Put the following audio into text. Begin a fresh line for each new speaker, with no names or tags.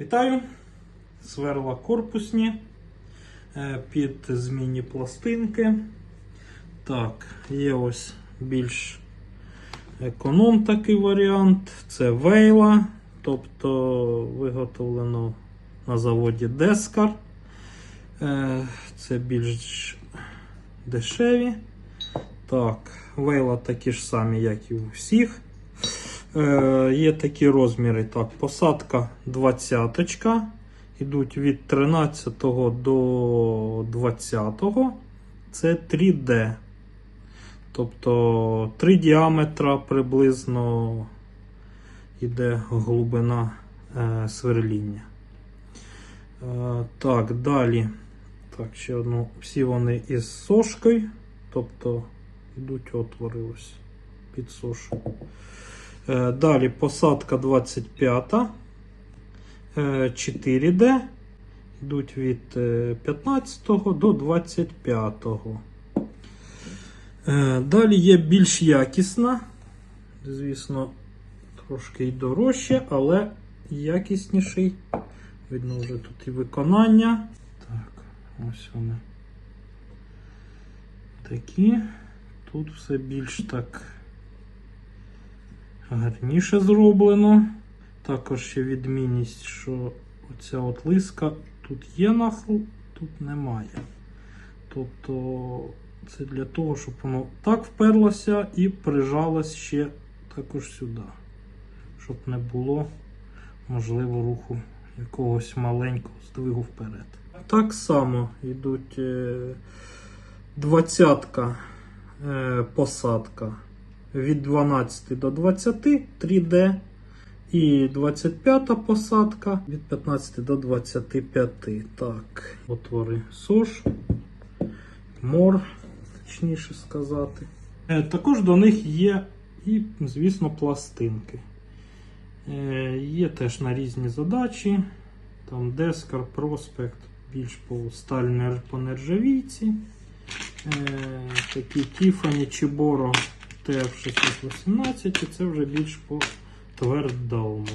Вітаю! Сверла корпусні е, під змінні пластинки. Так, є ось більш економ такий варіант. Це вейла, тобто виготовлено на заводі Дескар. Е, Це більш дешеві. Так, вейла такі ж самі, як і у всіх. Е, є такі розміри. Так, посадка 20 Ідуть від 13 до 20. Це 3D. Тобто 3 діаметра приблизно йде глибина е, сверління. Е, так, далі. Так, ще одну. Всі вони із сошкою. Тобто йдуть отвори ось під сошу. Е, Далі посадка 25, е, 4D. Йдуть від е, 15 до 25. Е, Далі є більш якісна. Звісно, трошки й дорожче, але якісніший. Видно, вже тут і виконання. Так, ось вони. Такі. Тут все більш так гарніше зроблено. Також ще відмінність, що оця от лиска тут є нахил, тут немає. Тобто це для того, щоб воно так вперлося і прижалось ще також сюди. Щоб не було можливо руху якогось маленького здвигу вперед. Так само йдуть е, двадцятка е, посадка від 12 до 20 3D. І 25 посадка від 15 до 25. Так, отвори СОЖ, мор, точніше сказати. Е, Також до них є і, звісно, пластинки. Е, Є теж на різні задачі. Там Дескар, Проспект, більш по сталь по нержавійці. Е, Такі Тіфані Чіборо TF618, і це вже більш по твердому.